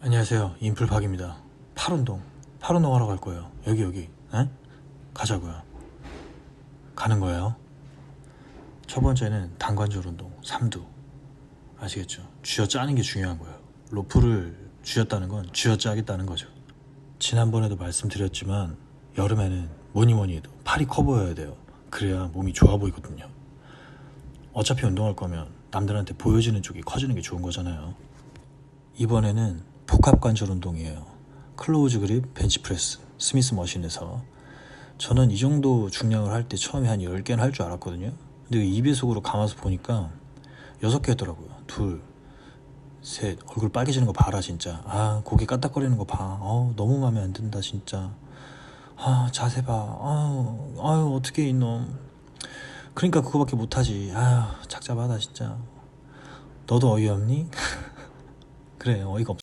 안녕하세요. 인풀박입니다. 팔운동. 팔운동 하러 갈 거예요. 여기 여기. 에? 가자고요. 가는 거예요. 첫 번째는 단관절 운동. 삼두. 아시겠죠? 쥐어 짜는 게 중요한 거예요. 로프를 쥐었다는 건 쥐어 짜겠다는 거죠. 지난번에도 말씀드렸지만 여름에는 뭐니 뭐니 해도 팔이 커 보여야 돼요. 그래야 몸이 좋아 보이거든요. 어차피 운동할 거면 남들한테 보여지는 쪽이 커지는 게 좋은 거잖아요. 이번에는 복합 관절 운동이에요. 클로우즈 그립 벤치프레스 스미스 머신에서 저는 이 정도 중량을 할 때 처음에 한 10개는 할 줄 알았거든요. 근데 2배속으로 감아서 보니까 6개 했더라고요. 둘, 셋, 얼굴 빨개지는 거 봐라 진짜. 아 고개 까딱거리는 거 봐. 어 너무 마음에 안 든다 진짜. 아 자세 봐. 아유, 아유 어떻게 이놈. 그러니까 그거밖에 못하지. 아유 착잡하다 진짜. 너도 어이없니? 그래 어이가 없.